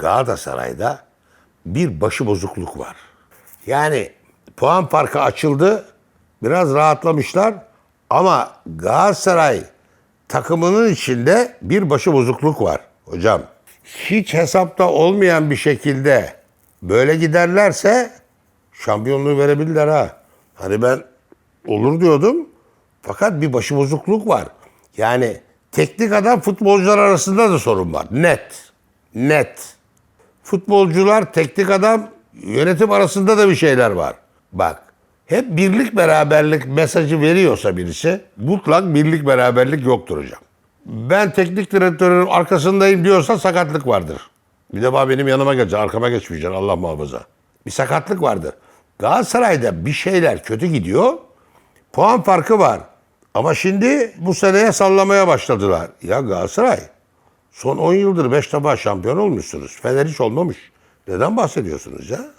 Galatasaray'da bir başı bozukluk var. Yani puan farkı açıldı. Biraz rahatlamışlar. Ama Galatasaray takımının içinde bir başı bozukluk var hocam. Hiç hesapta olmayan bir şekilde böyle giderlerse şampiyonluğu verebilirler ha. Hani ben olur diyordum. Fakat bir başı bozukluk var. Yani teknik adam futbolcular arasında da sorun var. Net. Net. Futbolcular, teknik adam, yönetim arasında da bir şeyler var. Bak, hep birlik beraberlik mesajı veriyorsa birisi, mutlak birlik beraberlik yoktur hocam. Ben teknik direktörün arkasındayım diyorsa sakatlık vardır. Bir de bak benim yanıma geleceksin, arkama geçmeyeceksin Allah muhafaza. Bir sakatlık vardır. Galatasaray'da bir şeyler kötü gidiyor. Puan farkı var. Ama şimdi bu seneye sallamaya başladılar. Ya Galatasaray son 10 yıldır 5 defa şampiyon olmuşsunuz. Fener hiç olmamış. Neden bahsediyorsunuz ya?